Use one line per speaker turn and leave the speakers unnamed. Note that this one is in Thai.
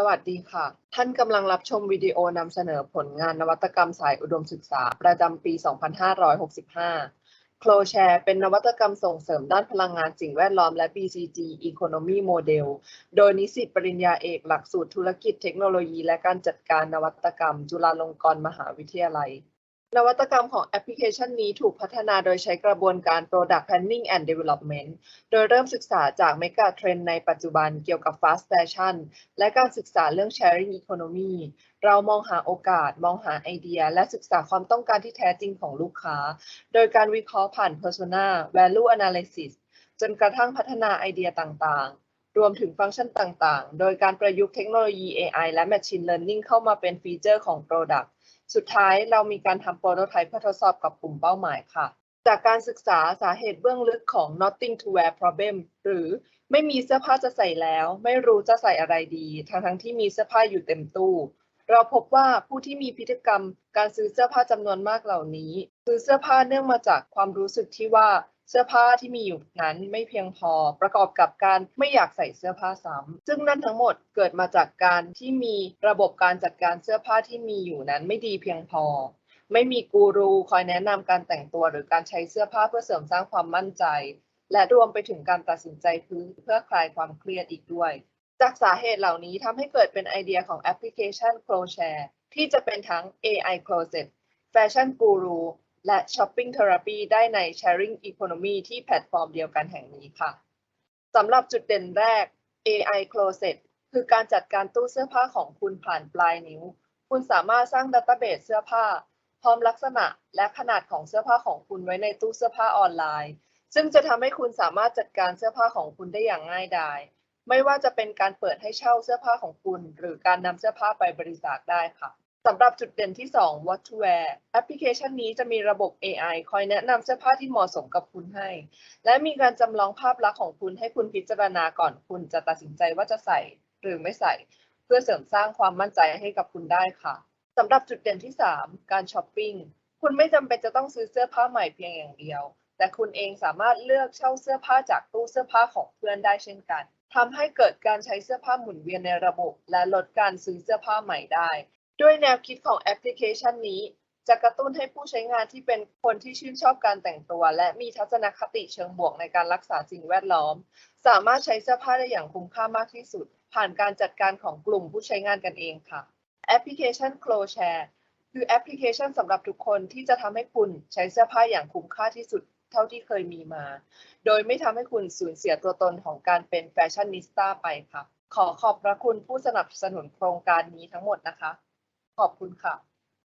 สวัสดีค่ะ ท่านกำลังรับชมวิดีโอนำเสนอผลงานนวัตกรรมสายอุดมศึกษา ประจำปี 2565 ClowShare เป็นนวัตกรรมส่งเสริมด้านพลังงานสิ่งแวดล้อมและ BCG Economy Model โดยนิสิตปริญญาเอกหลักสูตรธุรกิจเทคโนโลยี และการจัดการนวัตกรรม จุฬาลงกรณ์มหาวิทยาลัย นวัตกรรมของแอปพลิเคชันนี้ถูกพัฒนาโดยใช้กระบวนการ Product Planning and Development โดยเริ่มศึกษาจาก Mega Trend ในปัจจุบันเกี่ยวกับ Fast Fashion และการศึกษาเรื่อง Sharing Economy เรามองหาโอกาส มองหาไอเดีย และศึกษาความต้องการที่แท้จริงของลูกค้า โดยการวิเคราะห์ผ่าน Persona Value Analysis จนกระทั่งพัฒนาไอเดียต่างๆรวมถึงฟังก์ชันต่าง ๆ โดยการประยุกต์เทคโนโลยี AI และ Machine Learning เข้ามาเป็นฟีเจอร์ของ Product สุดท้ายเรามีการทำโปรโตไทป์เพื่อทดสอบกับกลุ่มเป้าหมายค่ะ จากการศึกษาสาเหตุเบื้องลึกของ nothing to wear problem หรือไม่มีเสื้อผ้าจะใส่แล้ว ไม่รู้จะใส่อะไรดี ทั้งทั้งๆที่มีเสื้อผ้าอยู่เต็มตู้ เราพบว่าผู้ที่มีพฤติกรรม การซื้อเสื้อผ้าจำนวนมากเหล่านี้ ซื้อเสื้อผ้าเนื่องมาจากความรู้สึกที่ว่า เสื้อผ้าที่มีอยู่นั้นไม่เพียงพอประกอบกับการไม่อยากใส่เสื้อผ้าซ้ำซึ่งนั่นทั้งหมดเกิดมาจากการที่มีระบบการจัดการเสื้อผ้าที่มีอยู่นั้นไม่ดีเพียงพอ ไม่มีกูรูคอยแนะนำการแต่งตัวหรือการใช้เสื้อผ้าเพื่อเสริมสร้างความมั่นใจ และรวมไปถึงการตัดสินใจซื้อเพื่อคลายความเครียดอีกด้วย จากสาเหตุเหล่านี้ทำให้เกิดเป็นไอเดียของแอปพลิเคชัน c l o s h a r e ที่จะเป็นทั้ง AI Closet Fashion Guru และ Shopping Therapy ได้ใน Sharing Economy ที่แพลตฟอร์มเดียวกันแห่งนี้ค่ะสำหรับจุดเด่นแรก AI Closet คือการจัดการตู้เสื้อผ้าของคุณผ่านปลายนิ้ว คุณสามารถสร้างดัตเต้าเบสเสื้อผ้า พร้อมลักษณะและขนาดของเสื้อผ้าของคุณไว้ในตู้เสื้อผ้าออนไลน์ ซึ่งจะทำให้คุณสามารถจัดการเสื้อผ้าของคุณได้อย่างง่ายดาย ไม่ว่าจะเป็นการเปิดให้เช่าเสื้อผ้าของคุณ หรือการนำเสื้อผ้าไปบริจาคได้ค่ะ สำหรับจุดเด่นที่ 2 What to Wear แอปพลิเคชันนี้จะมีระบบ AI คอยแนะนำเสื้อผ้าที่เหมาะสมกับคุณให้ และมีการจำลองภาพลักษณ์ของคุณให้คุณพิจารณาก่อนคุณจะตัดสินใจว่าจะใส่หรือไม่ใส่ เพื่อเสริมสร้างความมั่นใจให้กับคุณได้ค่ะสำหรับจุดเด่นที่ 3 การช้อปปิ้ง คุณไม่จำเป็นจะต้องซื้อเสื้อผ้าใหม่เพียงอย่างเดียว แต่คุณเองสามารถเลือกเช่าเสื้อผ้าจากตู้เสื้อผ้าของเพื่อนได้เช่นกันทำให้เกิดการใช้เสื้อผ้าหมุนเวียนในระบบ และลดการซื้อเสื้อผ้าใหม่ได้ ด้วยแนวคิดของแอปพลิเคชันนี้ จะกระตุ้นให้ผู้ใช้งานที่เป็นคนที่ชื่นชอบการแต่งตัว และมีทัศนคติเชิงบวกในการรักษาสิ่งแวดล้อม สามารถใช้เสื้อผ้าได้อย่างคุ้มค่ามากที่สุด ผ่านการจัดการของกลุ่มผู้ใช้งานกันเองค่ะ แอปพลิเคชัน Clo Share คือแอปพลิเคชันสำหรับทุกคนที่จะทำให้คุณใช้เสื้อผ้าอย่างคุ้มค่าที่สุดเท่าที่เคยมีมา โดยไม่ทำให้คุณสูญเสียตัวตนของการเป็นแฟชั่นนิสต้าไปค่ะ ขอขอบพระคุณผู้สนับสนุนโครงการนี้ทั้งหมดนะคะ ขอบคุณค่ะ